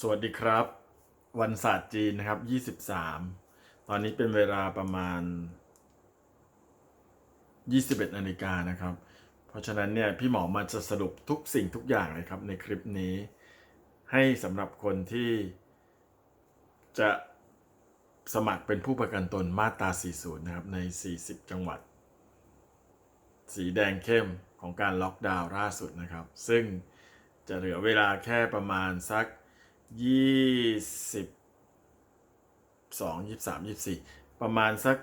สวัสดีครับ วันศาสตร์จีนนะครับ 23 ตอนนี้เป็นเวลาประมาณ 21นาฬิกานะครับ เพราะฉะนั้นเนี่ยพี่หมอมาจะสรุปทุกสิ่งทุกอย่างเลยครับในคลิปนี้ ให้สำหรับคนที่จะสมัครเป็นผู้ประกันตนมาตรา 40 นะครับ ใน 40 จังหวัด สีแดงเข้มของการล็อกดาวน์ล่าสุดนะครับ ซึ่งจะเหลือเวลาแค่ประมาณสัก 20 2 23 24ประมาณสัก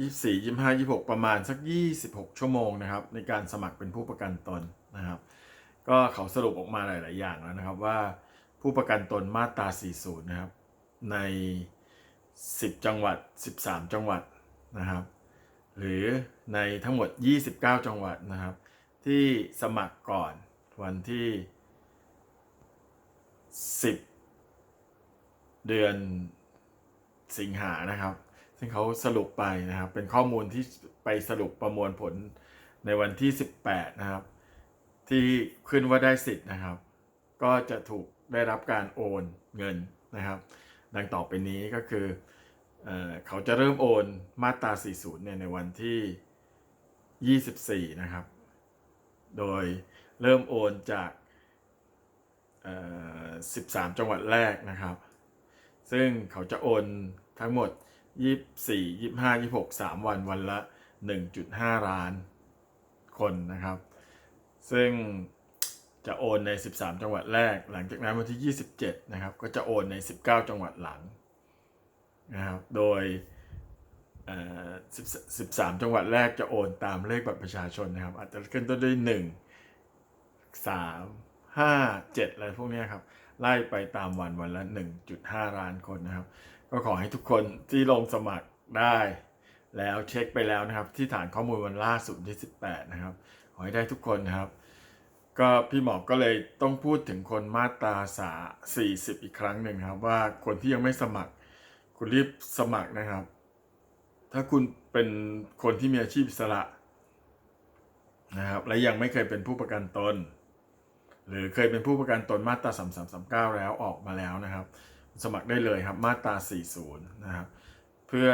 24 25 26ประมาณสัก26ชั่วโมงนะครับ ในการสมัครเป็นผู้ประกันตนนะครับ ก็เขาสรุปออกมาหลาย ๆ อย่างแล้วนะครับว่าผู้ประกันตนมาตรา40นะครับ ใน 10 จังหวัด 13 จังหวัดนะครับ หรือในทั้งหมด 29 จังหวัดนะครับ ที่สมัครก่อนวันที่ 10 เดือนสิงหานะครับ ซึ่งเขาสรุปไปนะครับ เป็นข้อมูลที่ไปสรุปประมวลผลในวันที่ 18 นะครับ ที่ขึ้นว่าได้สิทธิ์นะครับ ก็จะถูกได้รับการโอนเงินนะครับ ดังต่อไปนี้ก็คือเอเขาจะเริ่มโอนมาตรา 40 เนี่ยในวันที่ 24 นะครับ โดยเริ่มโอนจาก 13 จังหวัดแรกนะครับ ซึ่งเขาจะโอนทั้งหมด 24 25 26 3 วันวันละ 1.5 ล้านคนนะครับ ซึ่งจะโอนใน 13 จังหวัดแรก หลังจากนั้นวันที่ 27 นะครับ ก็จะโอนใน 19 จังหวัดหลังนะครับ โดย10 13จังหวัดแรกจะโอนตามเลขบัตรประชาชนนะครับ อาจจะขึ้นต้นด้วย 1 3 5 7 อะไรพวกนี้ครับไล่ไปตามวันวันละ 1.5 ล้านคนนะครับ ก็ขอให้ทุกคนที่ลงสมัครได้แล้วเช็คไปแล้วนะครับ ที่ฐานข้อมูลวันล่าสุดที่ 18 นะครับ ขอให้ได้ทุกคนนะครับ ก็พี่หมอก็เลยต้องพูดถึงคนมาตราสา40 อีกครั้งหนึ่งครับ ว่าคนที่ยังไม่สมัคร คุณรีบสมัครนะครับ ถ้าคุณเป็นคนที่มีอาชีพอิสระนะครับ และยังไม่เคยเป็นผู้ประกันตน หรือเคยเป็นผู้ประกันตนมาตรา 3339 แล้วออกมาแล้วนะครับ สมัครได้เลยครับมาตรา 40 นะครับ เพื่อ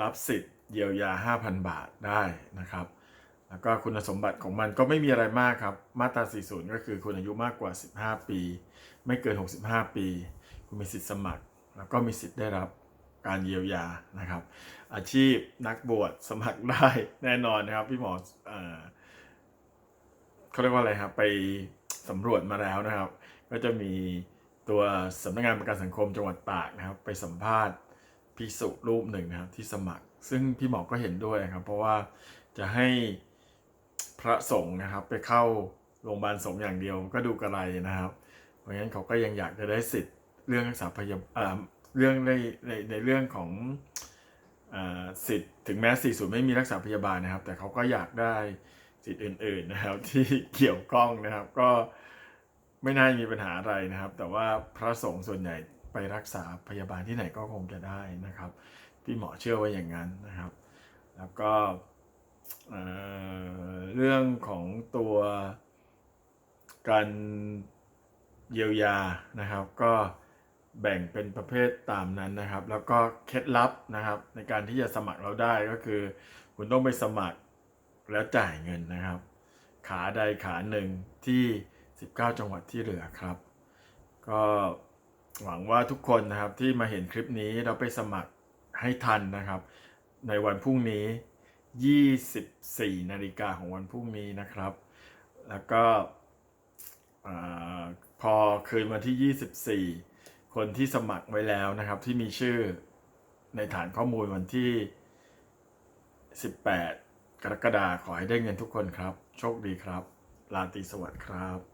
รับสิทธิ์เยียวยา 5,000 บาทได้นะครับ แล้วก็คุณสมบัติของมันก็ไม่มีอะไรมากครับ มาตรา 40 ก็คือคุณอายุมากกว่า 15 ปี ไม่เกิน 65 ปี คุณมีสิทธิ์สมัคร แล้วก็มีสิทธิ์ได้รับการเยียวยานะครับ อาชีพนักบวชสมัครได้แน่นอนนะครับ พี่หมอเอ่อเขาเรียกว่าอะไรครับไป สำรวจมาแล้วนะครับ ก็จะมีตัวสำนักงานประกันสังคมจังหวัดตากนะครับ ไปสัมภาษณ์พิสุรูปหนึ่งนะครับที่สมัคร ซึ่งพี่หมอก็เห็นด้วยครับ เพราะว่าจะให้พระสงฆ์นะครับไปเข้าโรงพยาบาลสงฆ์อย่างเดียวก็ดูกระไรนะครับ เพราะงั้นเขาก็ยังอยากจะได้สิทธิ์เรื่องรักษาพยาบาลเรื่องในในในเรื่องของอสิทธิ์ถึงแม้40ไม่มีรักษาพยาบาลนะครับ แต่เขาก็อยากได้ สิทธิ์อื่น ๆนะครับ ที่เกี่ยวข้องนะครับ ก็ไม่น่ามีปัญหาอะไรนะครับ แต่ว่าพระสงฆ์ส่วนใหญ่ไปรักษาพยาบาลที่ไหนก็คงจะได้นะครับ พี่หมอเชื่อว่าอย่างนั้นนะครับ แล้วก็เเรื่องของตัวการเยียวยานะครับ ก็แบ่งเป็นประเภทตามนั้นนะครับ แล้วก็เคล็ดลับนะครับในการที่จะสมัครเราได้ก็คือ คุณต้องไปสมัคร แล้วจ่ายเงินนะครับ ขาใดขาหนึ่งที่ 19 จังหวัดที่เหลือครับ ก็หวังว่าทุกคนนะครับที่มาเห็นคลิปนี้เราไปสมัครให้ทันนะครับ ในวันพรุ่งนี้ 24 นาฬิกาของวันพรุ่งนี้นะครับ แล้วก็พอคืนวันที่ 24 คนที่สมัครไว้แล้วนะครับ ที่มีชื่อในฐานข้อมูลวันที่ 18 กรกฎาขอให้ได้เงินทุกคนครับ โชคดีครับ ลาตีสวัสดิ์ครับ